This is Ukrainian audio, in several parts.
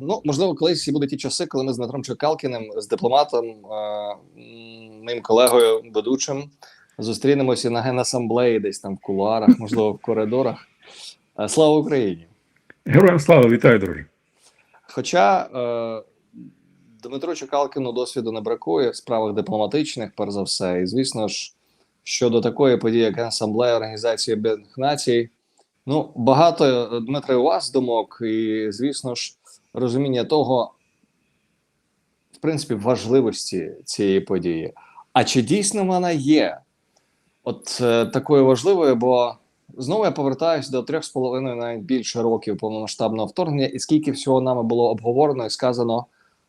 Ну, можливо, колись і будуть ті часи, коли ми з Дмитром Чекалкіним, з дипломатом, е, моїм колегою ведучим, зустрінемося на генасамблеї, десь там в кулуарах, можливо, в коридорах. Е, Слава Україні! Героям слава, вітаю, друже. Хоча е, Дмитру Чекалкіну досвіду не бракує в справах дипломатичних, перш за все, і звісно ж, щодо такої події, як Асамблея Організації Об'єднаних Націй, ну багато е, Дмитре, у вас думок, і звісно ж, розуміння того, в принципі, важливості цієї події. А чи дійсно вона є? От е, такою важливою, бо знову я повертаюся до трьох з половиною навіть більше років повномасштабного вторгнення, і скільки всього нами було обговорено і сказано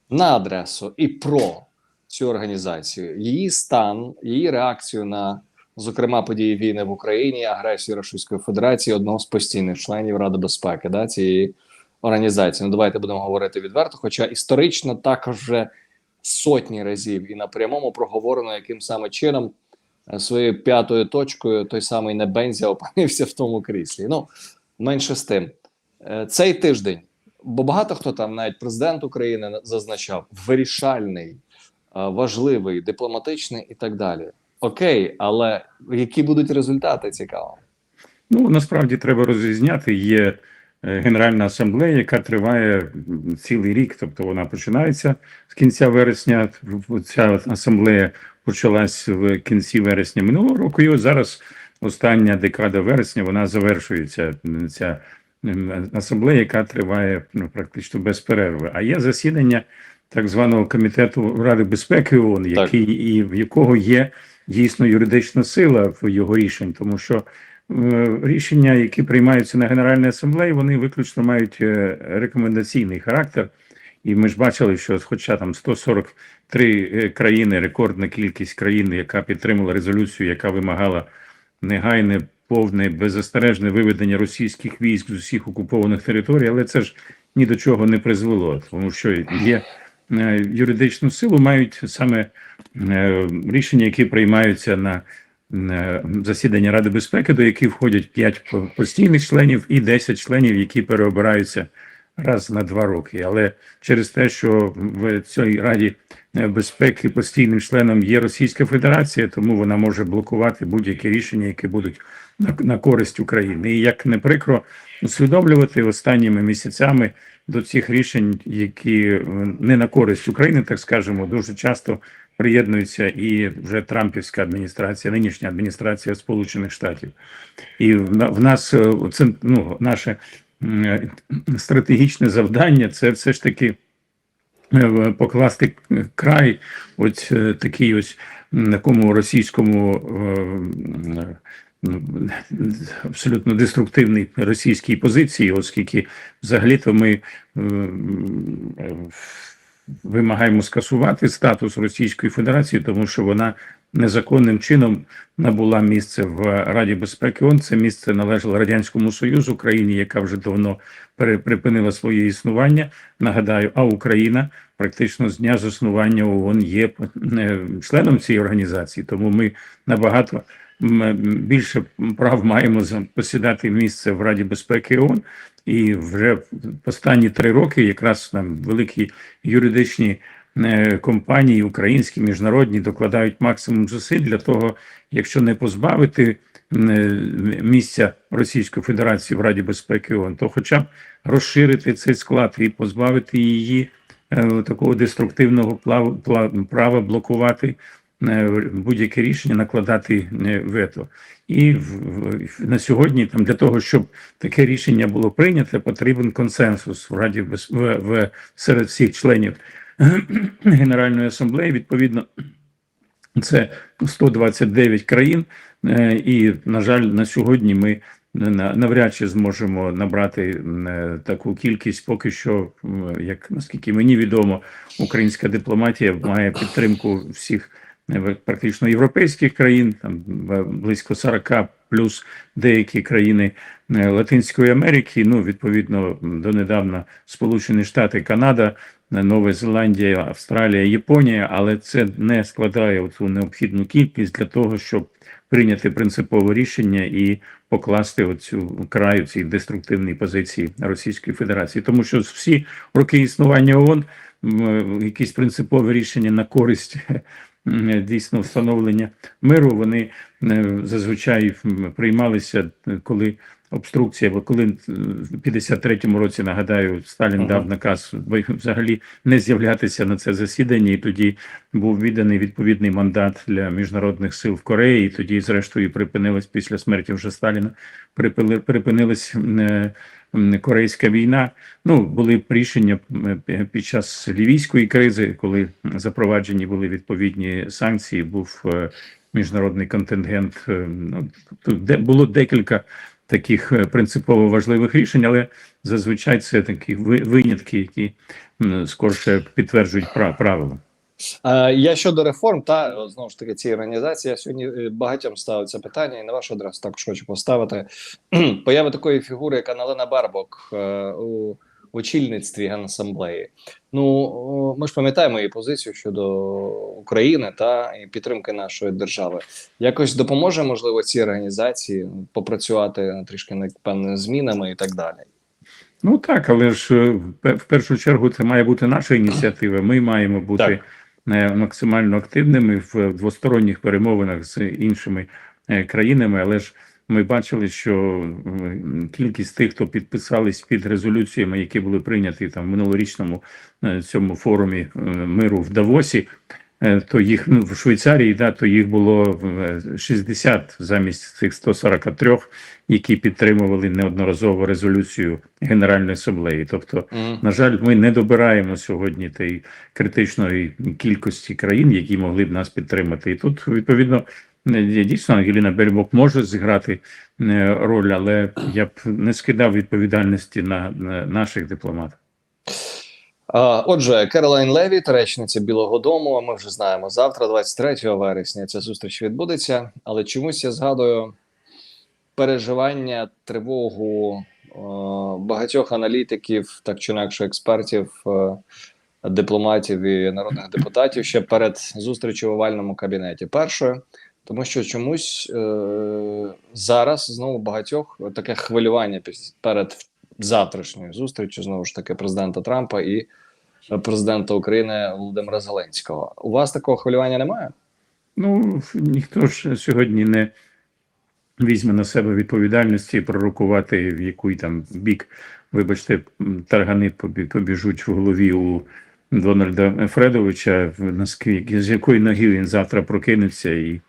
на адресу і про цю організацію, її стан, її реакцію на, зокрема, події війни в Україні, агресію Російської Федерації, одного з постійних членів Ради безпеки да, цієї організації. Ну, давайте будемо говорити відверто. Хоча історично також вже сотні разів і на прямому проговорено, яким саме чином е, своєю п'ятою точкою той самий Небензя опинився в тому кріслі. Ну менше з тим, Е, цей тиждень, бо багато хто там, навіть президент України, зазначав вирішальний, е, важливий, дипломатичний і так далі. Окей, але які будуть результати цікаво? Ну насправді треба розрізняти. Є Генеральна асамблея, яка триває цілий рік, тобто вона починається з кінця вересня. Ця асамблея почалась в кінці вересня минулого року. І ось зараз остання декада вересня вона завершується. Ця асамблея, яка триває ну, практично без перерви. А є засідання так званого комітету Ради безпеки ООН, Так. який і в якого є дійсно юридична сила в його рішень, тому що е, рішення, які приймаються на Генеральній асамблеї, вони виключно мають е, рекомендаційний характер. І ми ж бачили, що хоча там 143 е, країни, рекордна кількість країн, яка підтримала резолюцію, яка вимагала негайне, повне, беззастережне виведення російських військ з усіх окупованих територій, але це ж ні до чого не призвело, тому що є е, юридичну силу, мають саме е, рішення, які приймаються на е, засідання Ради безпеки, до яких входять 5 постійних членів і 10 членів, які переобираються раз на два роки. Але через те, що в цій Раді е, безпеки постійним членом є Російська Федерація, тому вона може блокувати будь-які рішення, які будуть на, на користь України. І як не прикро усвідомлювати останніми місяцями до цих рішень, які е, не на користь України, так скажемо, дуже часто приєднується і вже Трампівська адміністрація, нинішня адміністрація Сполучених Штатів. І в, нас е, це ну, наше е, стратегічне завдання це все ж таки е, покласти край ось такий ось такому російському абсолютно деструктивній російській позиції, оскільки взагалі-то ми вимагаємо скасувати статус Російської Федерації, тому що вона незаконним чином набула місце в Раді безпеки ООН. Це місце належало Радянському Союзу, країні, яка вже давно припинила своє існування. Нагадаю, а Україна практично з дня заснування ООН є е, членом цієї організації, тому ми набагато більше прав маємо посідати місце в Раді безпеки ООН. І вже останні три роки якраз нам великі юридичні е, компанії, українські, міжнародні, докладають максимум зусиль для того, якщо не позбавити е, місця Російської Федерації в Раді безпеки ООН, то хоча б розширити цей склад і позбавити її е, такого деструктивного права блокувати будь-яке рішення, накладати е, вето. І на сьогодні там для того, щоб таке рішення було прийнято, потрібен консенсус в Раді в, в серед всіх членів Генеральної асамблеї. Відповідно, це 129 країн, е, і на жаль, на сьогодні ми на- навряд чи зможемо набрати е, таку кількість. Поки що, як наскільки мені відомо, українська дипломатія має підтримку всіх е, практично європейських країн, там е, близько 40 плюс деякі країни е, Латинської Америки. Ну, відповідно, донедавна Сполучені Штати, Канада, е, Нова Зеландія, Австралія, Японія, але це не складає цю необхідну кількість для того, щоб прийняти принципове рішення і покласти оцю краю цій деструктивній позиції Російської Федерації, тому що всі роки існування ООН якісь принципові рішення на користь дійсно встановлення миру, вони е, зазвичай приймалися, е, коли обструкція, бо коли е, в 53-му році нагадаю, Сталін Ага. дав наказ взагалі не з'являтися на це засідання, і тоді був відданий відповідний мандат для міжнародних сил в Кореї. І тоді, зрештою, припинилась після смерті вже Сталіна. Припинилась корейська війна. Ну були рішення під час лівійської кризи, коли запроваджені були відповідні санкції. Був е, міжнародний контингент. е, Ну тут де було декілька таких е, принципово важливих рішень, але зазвичай це такі ви- винятки, які скорше підтверджують пра- правила. Е, Я щодо реформ, та знову ж таки цієї організації, я сьогодні е, багатьом ставив це питання, і на вашу адресу також хочу поставити. Поява такої фігури, як Аналена Барбок е, у очільництві Генасамблеї. Ну ми ж пам'ятаємо її позицію щодо України та і підтримки нашої держави. Якось допоможе, можливо, цій організації попрацювати трішки над певними змінами і так далі. Ну так, але ж в в першу чергу це має бути наша ініціатива. Ми маємо бути Так. Максимально активними в двосторонніх перемовинах з іншими е, країнами. Але ж ми бачили, що кількість тих, хто підписались під резолюціями, які були прийняті там в минулорічному е, цьому форумі е, миру в Давосі. Е, То їх ну, в Швейцарії, да, то їх було е, 60 замість цих 143, які підтримували неодноразово резолюцію Генеральної асамблеї. Тобто, Мгм. на жаль, ми не добираємо сьогодні тієї критичної кількості країн, які могли б нас підтримати. І тут відповідно е, дійсно Ангеліна Бельбок може зіграти е, роль, але я б не скидав відповідальності на, на наших дипломатів. Отже, Керолайн Левіт, речниця Білого Дому. Ми вже знаємо завтра, 23 вересня, ця зустріч відбудеться. Але чомусь я згадую переживання, тривогу е, багатьох аналітиків, так чи інакше експертів, е, дипломатів і народних депутатів ще перед зустрічю в овальному кабінеті. Першою, тому що чомусь е, зараз знову багатьох таке хвилювання перед завтрашньою зустрічю знову ж таки президента Трампа і президента України Володимира Зеленського. У вас такого хвилювання немає? Ну, ніхто ж сьогодні не візьме на себе відповідальності пророкувати, в який там бік, вибачте, таргани побіжуть в голові у Дональда Фредовича, з якої ноги він завтра прокинеться, і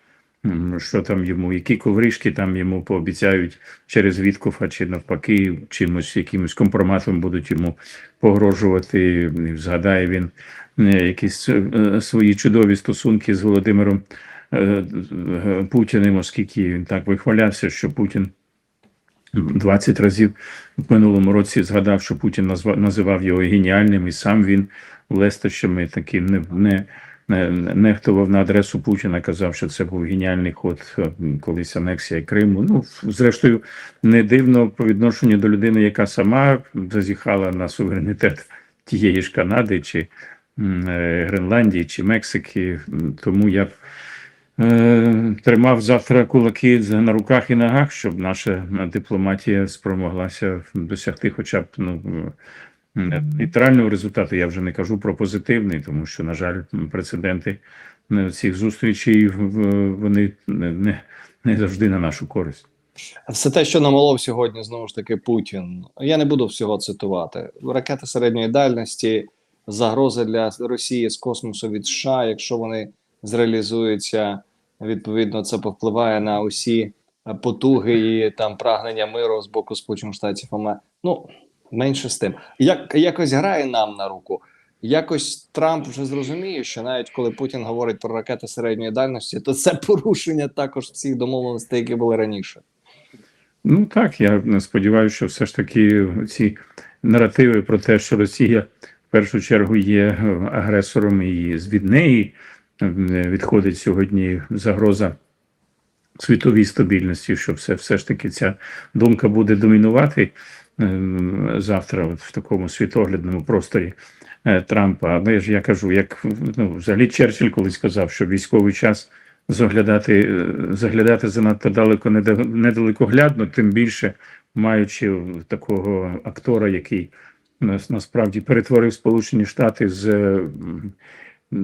що там йому, які ковришки там йому пообіцяють через Віткофа, чи навпаки, чимось, якимось компроматом будуть йому погрожувати. Згадає він е, якісь е, свої чудові стосунки з Володимиром е, Путіним, оскільки він так вихвалявся, що Путін 20 разів в минулому році згадав, що Путін називав його геніальним, і сам він лестощами таки не, не, не нехтував на адресу Путіна, казав, що це був геніальний ход е, колись анексія Криму. Ну, зрештою, не дивно по відношенню до людини, яка сама зазіхала на суверенітет тієї ж Канади чи е, Гренландії чи Мексики. Тому я б е, тримав завтра кулаки на руках і ногах, щоб наша дипломатія спромоглася досягти хоча б ну, е, нейтрального результату. Я вже не кажу про позитивний, тому що, на жаль, прецеденти е, цих зустрічей вони не, не, не завжди на нашу користь. Все те, що намолов сьогодні, знову ж таки, Путін. Я не буду всього цитувати. Ракети середньої дальності, загрози для Росії з космосу від США, якщо вони зреалізуються, відповідно, це повпливає на усі е, потуги і там прагнення миру з боку Сполучених Штатів. Ну, менше з тим. Як якось грає нам на руку. Якось Трамп вже зрозуміє, що навіть коли Путін говорить про ракети середньої дальності, то це порушення також всіх домовленостей, які були раніше. Ну так, я сподіваюся, що все ж таки ці наративи про те, що Росія в першу чергу є агресором, і від неї відходить сьогодні загроза світовій стабільності, що все, все ж таки ця думка буде домінувати ем, завтра от в такому світоглядному просторі е, Трампа. Але ж я кажу, як ну, взагалі Черчилль колись казав, що військовий час заглядати, е, заглядати занадто далеко неда- недалекоглядно, тим більше маючи такого актора, який нас насправді перетворив Сполучені Штати з е,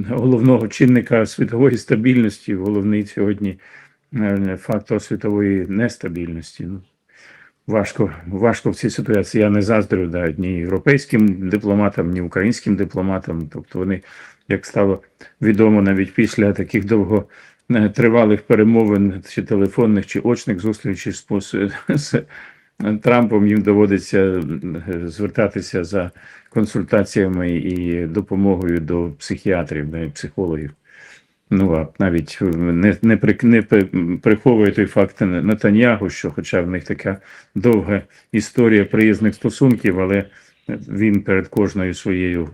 головного чинника світової стабільності, головний сьогодні е, фактор світової нестабільності. Ну, важко, важко в цій ситуації. Я не заздрю да, ні європейським дипломатам, ні українським дипломатам. Тобто вони, як стало відомо, навіть після таких довго тривалих перемовин, чи телефонних, чи очних зустрічей з, з Трампом, їм доводиться звертатися за консультаціями і допомогою до психіатрів, психологів. Ну, а навіть не, не, при, не приховує той факт Натаньягу, що, хоча в них така довга історія приязних стосунків, але він перед кожною своєю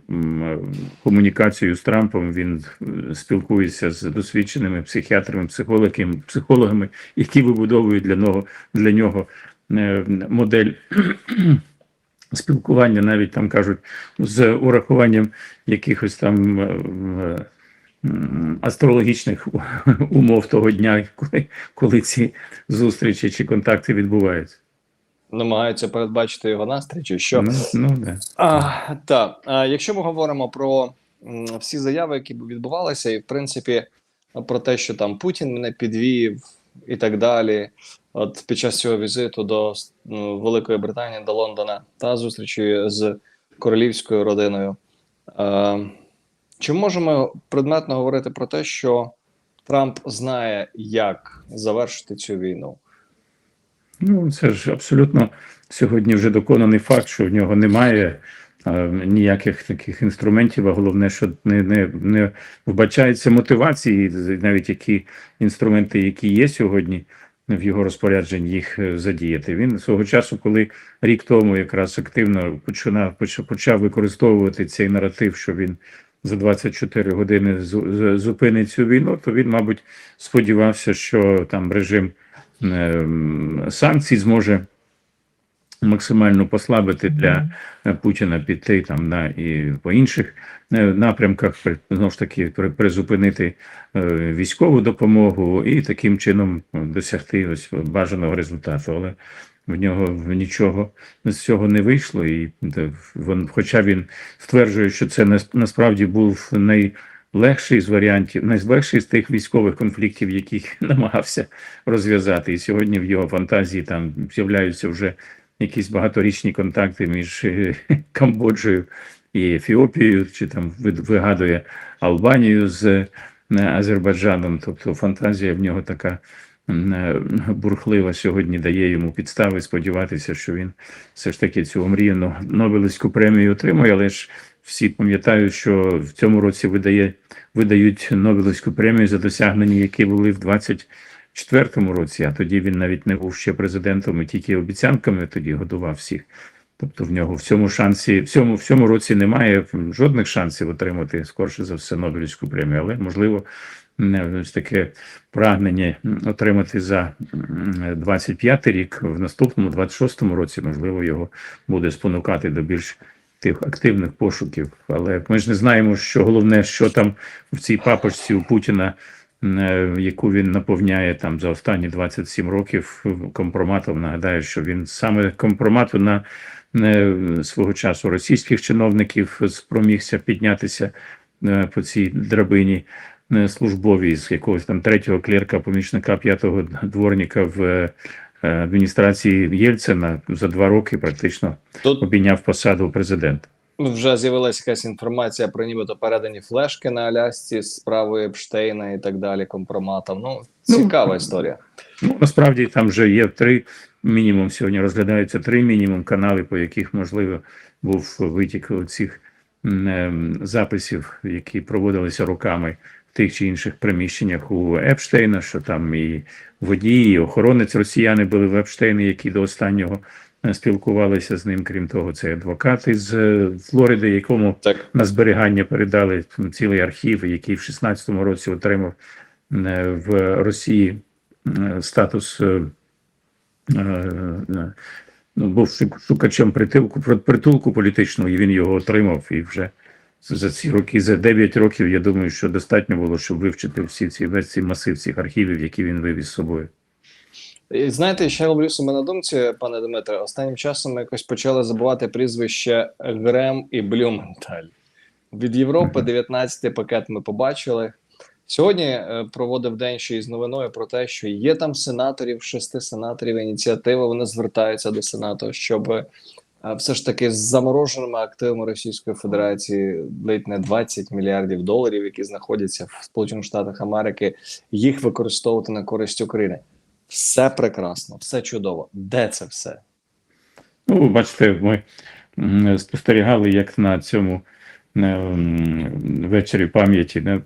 комунікацією з Трампом він е, спілкується з досвідченими психіатрами, психологами, психологами, які вибудовують для нього для нього е, модель спілкування, навіть там кажуть, з урахуванням якихось там е, е, астрологічних умов того дня, коли, коли ці зустрічі чи контакти відбуваються. Намагаються передбачити його настрій, чи що. Ну, ну да. А, а якщо ми говоримо про м, всі заяви, які відбувалися, і в принципі про те, що там Путін мене підвів і так далі, от під час цього візиту до ну, Великої Британії, до Лондона та зустрічі з королівською родиною. Е, чи можемо предметно говорити про те, що Трамп знає, як завершити цю війну? Ну, це ж абсолютно сьогодні вже доконаний факт, що в нього немає е, ніяких таких інструментів, а головне, що не, не, не вбачається мотивації, навіть які інструменти, які є сьогодні в його розпорядженні, їх е, задіяти. Він свого часу, коли рік тому якраз активно починав почав використовувати цей наратив, що він за 24 години зупинить цю війну, то він, мабуть, сподівався, що там режим ем, санкцій зможе максимально послабити для е, Путіна піти там на і по інших е, напрямках, знову ж таки, при- призупинити е, військову допомогу і таким чином досягти ось бажаного результату. Але в нього нічого з цього не вийшло, і він, хоча він стверджує, що це нас- насправді був най легший з варіантів, найлегший з тих військових конфліктів, яких намагався розв'язати. І сьогодні в його фантазії там з'являються вже якісь багаторічні контакти між е, Камбоджею і Ефіопією, чи там вигадує Албанію з е, Азербайджаном. Тобто фантазія в нього така е, бурхлива сьогодні дає йому підстави сподіватися, що він все ж таки цю омріяну Нобелівську премію отримує, але ж всі пам'ятають, що в цьому році видає, видають Нобелівську премію за досягнення, які були в 24-му році, а тоді він навіть не був ще президентом і тільки обіцянками тоді годував всіх. Тобто в нього в цьому шансі, в цьому, в цьому році немає жодних шансів отримати скорше за все Нобелівську премію, але можливо ось таке прагнення отримати за м, 25-й рік в наступному 26-му році, можливо, його буде спонукати до більш тих активних пошуків. Але ми ж не знаємо, що головне, що там в цій папочці у Путіна, яку він наповняє там за останні 27 років компроматом. Нагадаю, що він саме компромату на е, свого часу російських чиновників спромігся піднятися е, по цій драбині е, службовій з якогось там третього клерка, помічника п'ятого дворника в е, адміністрації Єльцина за два роки практично обійняв посаду президента. Вже з'явилася якась інформація про нібито передані флешки на Алясці з справою Епштейна і так далі, компроматом. Ну, цікава історія. Ну, насправді там вже є три мінімум. Сьогодні розглядаються три мінімум канали, по яких можливо був витік цих записів, які проводилися роками в тих чи інших приміщеннях у Епштейна, що там і водії, і охоронець росіяни були в Епштейні, які до останнього спілкувалися з ним. Крім того, це адвокат із е, Флориди, якому Так, на зберігання передали цілий архів, який в 16-му році отримав е, в Росії е, статус ну, був шукачем притулку, притулку політичного, і він його отримав. І вже за ці роки, за 9 років, я думаю, що достатньо було, щоб вивчити всі ці весь цей масив цих архівів, які він вивіз з собою. І знаєте, ще роблю себе на думці, пане Дмитре. Останнім часом ми якось почали забувати прізвище Грем і Блюменталь. Від Європи Мгм. 19-й пакет ми побачили. Сьогодні е, проводив день ще із новиною про те, що є там сенаторів, шести сенаторів ініціатива. Вони звертаються до Сенату, щоб е, все ж таки з замороженими активами Російської Федерації ледь не 20 мільярдів доларів, які знаходяться в Сполучених Штатах Америки, їх використовувати на користь України. Все прекрасно, все чудово. Де це все? Ну, бачите, ми спостерігали, як на цьому е, вечорі пам'яті,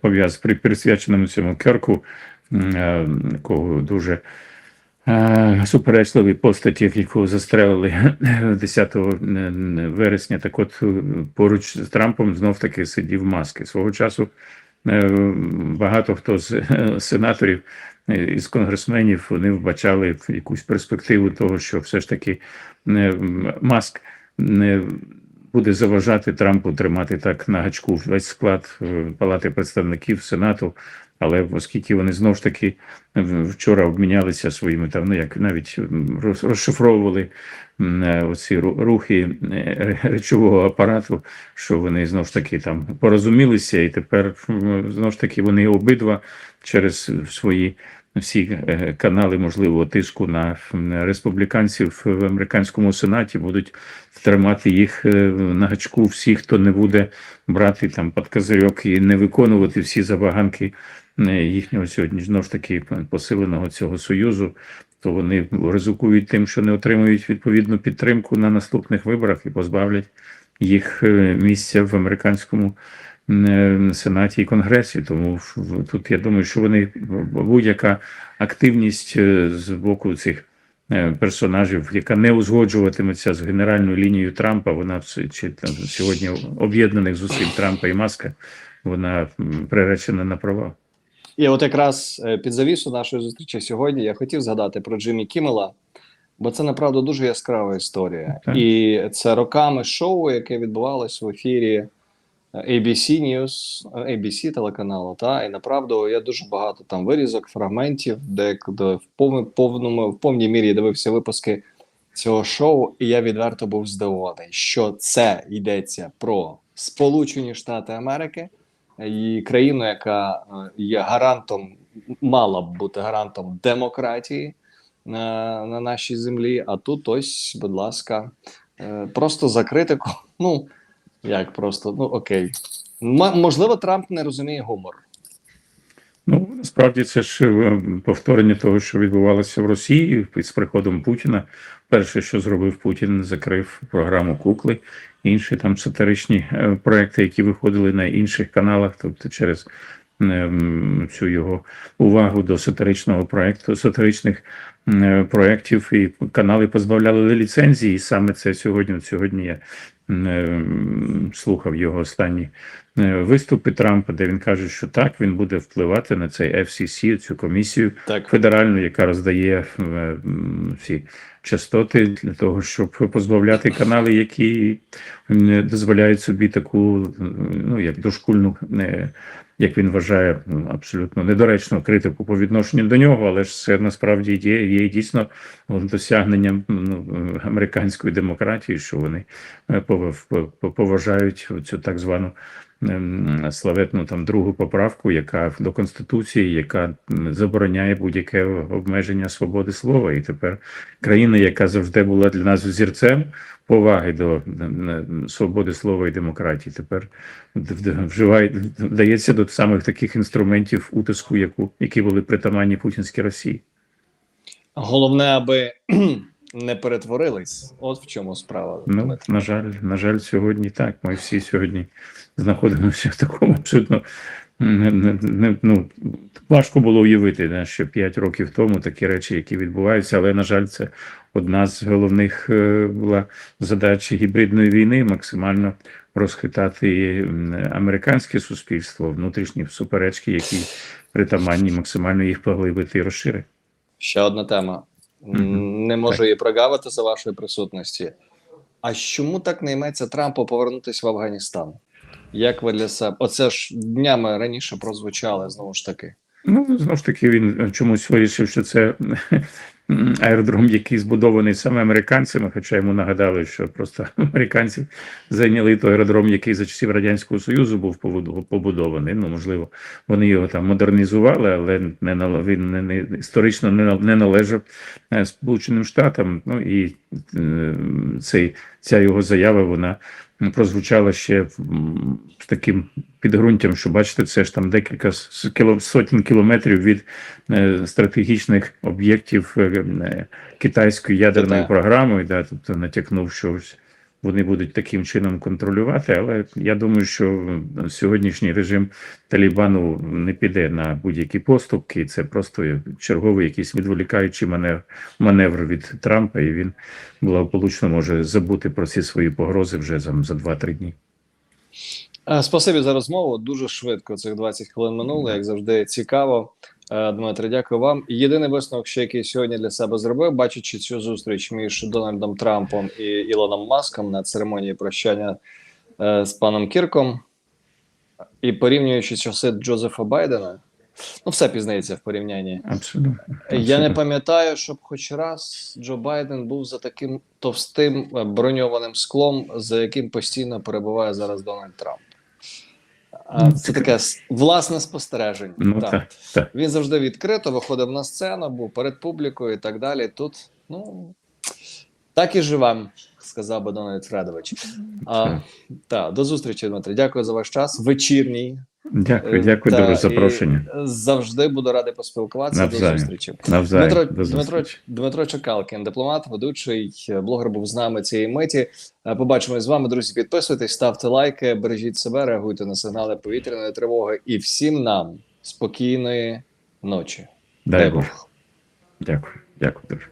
пов'яз при присвяченому цьому Керку, е, дуже е, суперечливої постаті, якого застрелили 10 вересня. Так от е, поруч з Трампом знов таки сидів маски. Свого часу е, багато хто з е, сенаторів е, із конгресменів вони вбачали якусь перспективу того, що все ж таки маск не буде заважати Трампу тримати так на гачку весь склад е, Палати представників Сенату. Але оскільки вони знову ж таки е, вчора обмінялися своїми там, ну як навіть розшифровували е, оці рухи е, речового апарату, що вони знову ж таки там порозумілися, і тепер знов ж таки вони обидва через свої всі е, канали можливого тиску на республіканців в американському сенаті будуть тримати їх е, на гачку всі, хто не буде брати там під козирьок і не виконувати всі забаганки е, їхнього сьогодні знову ж таки посиленого цього союзу. То вони ризикують тим, що не отримують відповідну підтримку на наступних виборах і позбавлять їх місця в американському сенаті і конгресі. Тому тут я думаю, що вони будь-яка активність е, з боку цих е, персонажів, яка не узгоджуватиметься з генеральною лінією Трампа, вона чи там сьогодні об'єднаних зусиль Трампа і Маска, вона приречена на провал. І от якраз е, під завісу нашої зустрічі сьогодні я хотів згадати про Джиммі Кіммела, бо це направду дуже яскрава історія. Так. І це роками шоу, яке відбувалось в ефірі ABC News, е, ABC телеканалу. Та і направду я дуже багато там вирізок, фрагментів, де, де в повному в повній мірі дивився випуски цього шоу, і я відверто був здивований, що це йдеться про Сполучені Штати Америки і країну, яка е, є гарантом, мала б бути гарантом демократії на, на нашій землі. А тут ось, будь ласка, е, просто за критику. Ну як просто, ну окей. М- можливо, Трамп не розуміє гумор. Ну насправді це ж е, повторення того, що відбувалося в Росії з приходом Путіна. Перше, що зробив Путін, закрив програму кукли, інші там сатиричні е, проекти, які виходили на інших каналах, тобто через ем, цю його увагу до сатиричного проекту, сатиричних проєктів, і канали позбавляли ліцензії. І саме це сьогодні. Сьогодні я ем, слухав його останні е, виступи Трампа, де він каже, що так він буде впливати на цей FCC, цю комісію Так, федеральну, яка роздає е, всі частоти для того, щоб позбавляти канали, які дозволяють собі таку, ну як дошкульну, не як він вважає, абсолютно недоречну критику по відношенню до нього, але ж це насправді є, є дійсно досягненням ну, американської демократії, що вони е, пов- пов- поважають цю так звану славетну там другу поправку, яка до конституції, яка забороняє будь-яке обмеження свободи слова. І тепер країна, яка завжди була для нас взірцем поваги до свободи слова і демократії, тепер вживає вдається до самих таких інструментів утиску, яку які були притаманні путінській Росії. головне, аби не перетворились. От в чому справа. Ну, на жаль, на жаль, сьогодні так. Ми всі сьогодні знаходимося в такому абсолютно не, не, не, ну, важко було уявити, да, що 5 років тому такі речі, які відбуваються, але, на жаль, це одна з головних е, була задач гібридної війни максимально розхитати американське суспільство, внутрішні суперечки, які притаманні, максимально їх поглибити і розширити. Ще одна тема. М, Мгм. Не можу її прогавити за вашої присутності. А чому так не йметься Трампу повернутися в Афганістан? Як ви для себе? Оце ж днями раніше прозвучали знову ж таки. Ну, знову ж таки, він чомусь вирішив, що це аеродром, який збудований саме американцями, хоча йому нагадали, що просто американці зайняли той аеродром, який за часів Радянського Союзу був побудований. Ну, можливо, вони його там модернізували, але не він не, не історично не, не належав е, Сполученим Штатам. Ну і е, цей, ця його заява, вона прозвучала ще з таким підґрунтям, що бачите, це ж там декілька сотень кілометрів від е, стратегічних об'єктів е, е, китайської ядерної програми, да, тобто натякнув, що ось вони будуть таким чином контролювати. Але я думаю, що сьогоднішній режим Талібану не піде на будь-які поступки. Це просто черговий якийсь відволікаючий маневр, маневр від Трампа, і він благополучно може забути про ці свої погрози вже за, за 2-3 дні. Е, Спасибі за розмову. Дуже швидко цих 20 хвилин минуло, як завжди, цікаво. Е, Дмитре, дякую вам. Єдиний висновок, що який сьогодні для себе зробив, бачачи цю зустріч між Дональдом Трампом і Ілоном Маском на церемонії прощання е, з паном Кірком, і порівнюючи часи Джозефа Байдена, ну все пізнається в порівнянні. Абсолютно. Я не пам'ятаю, щоб хоч раз Джо Байден був за таким товстим е, броньованим склом, за яким постійно перебуває зараз Дональд Трамп. Ну, це таке- таке власне спостереження. Ну Так. так, так. Він завжди відкрито виходив на сцену, був перед публікою і так далі. Тут, ну так і живем, сказав би Дональд Фредович. А, та, до зустрічі, Дмитро. Дякую за ваш час. Вечірній. Дякую, Е, дякую та, за запрошення. Завжди буду радий поспілкуватися. Навзаєм. До зустрічі. Навзаєм. Дмитро, До Дмитро, зустрічі. Дмитро Чекалкін, дипломат, ведучий, е, блогер був з нами цієї миті. Е, Побачимось з вами, друзі. Підписуйтесь, ставте лайки, бережіть себе, реагуйте на сигнали повітряної тривоги. І всім нам спокійної ночі. Дай Бог. Дякую. Дякую дуже.